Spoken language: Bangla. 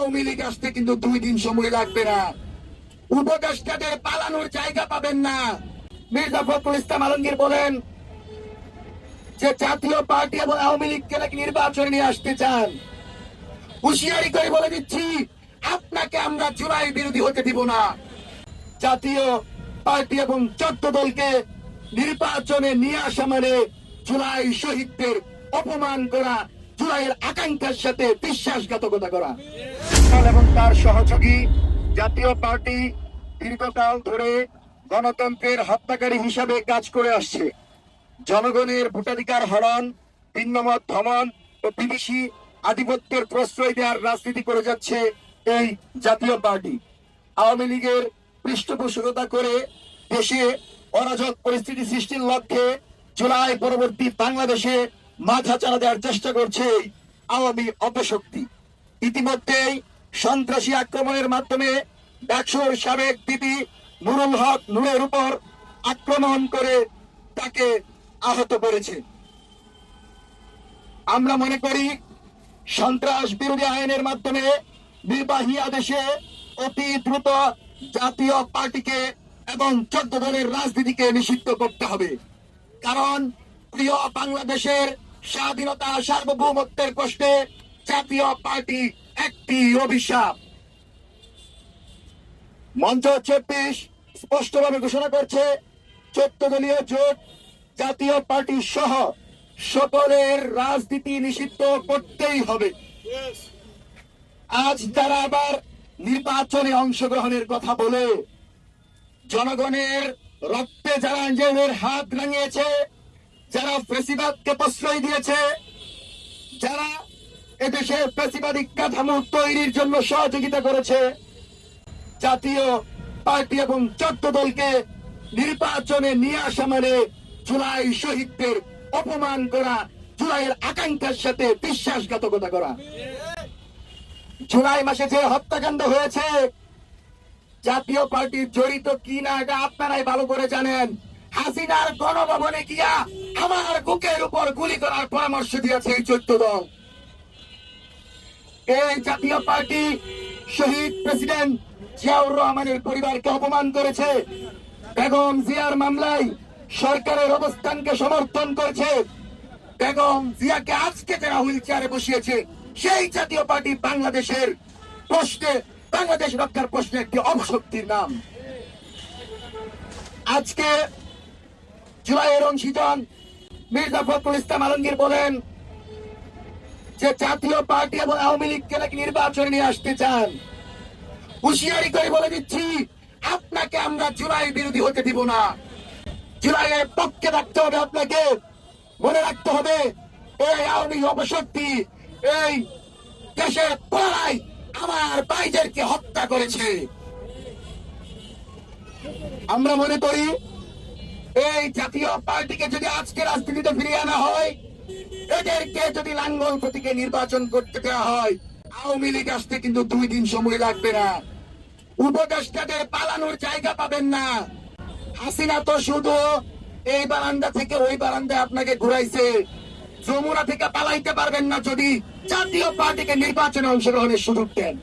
আওয়ামী লীগ আসতে কিন্তু দুই দিন সময় লাগবে না। উপদেষ্টাদের পালানোর জায়গা পাবেন না। মির্জা ফখরুল ইসলাম আলমগীর বলেন, যে জাতীয় পার্টি এবং আওয়ামী লীগকে নাকি নির্বাচনে নিয়ে আসতে চান। হুঁশিয়ারি করে বলে দিচ্ছি, আপনাকে আমরা জুলাই বিরোধী হতে দিব না। জাতীয় পার্টি এবং চোদ্দ দলকে নির্বাচনে নিয়ে আসা মানে জুলাই শহীদদের অপমান করা জুলাইয়ের আকাঙ্ক্ষার সাথে বিশ্বাসঘাতকতা করা। এবং তার সহযোগী জাতীয় পার্টি দীর্ঘকাল ধরে গণতন্ত্রের হত্যাকারী হিসাবে কাজ করে আসছে। জনগণের ভোটাধিকার হরণ ভিন্নমত ধমন ও বিদেশি আধিপত্যের প্রশ্রয় দেওয়ার রাজনীতি করে যাচ্ছে এই জাতীয় পার্টি। আওয়ামী লীগের পৃষ্ঠপোষকতা করে দেশে অরাজক পরিস্থিতি সৃষ্টির লক্ষ্যে জুলাই পরবর্তী বাংলাদেশে মাথা চালা দেওয়ার চেষ্টা করছে আওয়ামী অপশক্তি। ইতিমধ্যেই সন্ত্রাসী আক্রমণের মাধ্যমে ডাকসুর সাবেক দিদি নুরুল হক নূরের উপর আক্রমণ করে তাকে আহত করেছে। আমরা মনে করি, সন্ত্রাস বিরোধী আইনের মাধ্যমে নির্বাহী আদেশে অতি দ্রুত জাতীয় পার্টিকে এবং চোদ্দ দলের রাজনীতিকে নিষিদ্ধ করতে হবে। কারণ প্রিয় বাংলাদেশের স্বাধীনতা সার্বভৌমত্বের কষ্টে জাতীয় পার্টি একটি অভিশাপ। মঞ্চ চব্বিশ স্পষ্টভাবে ঘোষণা করছে চোদ্দ দলীয় জোট জাতীয় পার্টি সহ সকলের রাজনীতি নিষিদ্ধ করতেই হবে। আজ তারা আবার নির্বাচনে অংশগ্রহণের কথা বলে জনগণের রক্তে যারা নিজেদের হাত রাঙিয়েছে যারা ফেসিবাদকে প্রশ্রয় দিয়েছে, যারা এদেশে ফেসিবাদী কাঠামো তৈরির জন্য সহযোগিতা করেছে, জাতীয় পার্টি এবং চোদ্দ দলকে নির্বাচনে নিয়ে আসা মানে জুলাই শহীদদের অপমান করা, জুলাইয়ের আকাঙ্ক্ষার সাথে বিশ্বাসঘাতকতা করা। জুলাই মাসে যে হত্যাকাণ্ড হয়েছে, জাতীয় পার্টি জড়িত কি না এটা আপনারাই ভালো করে জানেন। হাসিনার গণভবনে গিয়া আমার বুকের উপর গুলি করার পরামর্শ দিয়েছে এই চৈত্য দল। এই জাতীয় পার্টি শহীদ প্রেসিডেন্ট জিয়াউর রহমানের পরিবারকে অপমান করেছে বেগম জিয়ার মামলায় সরকারের অবস্থানকে সমর্থন করেছে। বেগম জিয়াকে আজকে যারা হুইল চেয়ারে বসিয়েছে, সেই জাতীয় পার্টি বাংলাদেশের প্রশ্নে, বাংলাদেশ রক্ষার প্রশ্নে একটি অপশক্তির নাম। আজকে জুলাইয়ের অংশীজন মির্জা ফখরুল ইসলাম আলমগীর বলেন যে জাতীয় পার্টি এবং আওয়ামী লীগকে নাকি নির্বাচনে নিয়ে আসতে চান। হুঁশিয়ারি করে বলে দিচ্ছি, আপনাকে আমরা জুলাই বিরোধী হতে দিব না। জুলাইয়ের পক্ষে রাখতে হবে আপনাকে। মনে রাখতে হবে, এই আওয়ামী অপশক্তি, এই দেশের পড়াই আমার ভাইদেরকে হত্যা করেছে। আমরা মনে করি এই জাতীয় পার্টিকে যদি আজকে রাজনীতিতে ফিরিয়ে আনা হয়, এদেরকে যদি লাঙ্গল প্রতীকে নির্বাচন করতে দেওয়া হয়, আওয়ামী লীগ আসতে কিন্তু দুই দিন সময় লাগবে না। উপদেষ্টাদের পালানোর জায়গা পাবেন না। হাসিনা তো শুধু এই বারান্দা থেকে ওই বারান্দায় আপনাকে ঘুরাইছে। যমুনা থেকে পালাইতে পারবেন না যদি জাতীয় পার্টিকে নির্বাচনে অংশগ্রহণের সুযোগ দেন।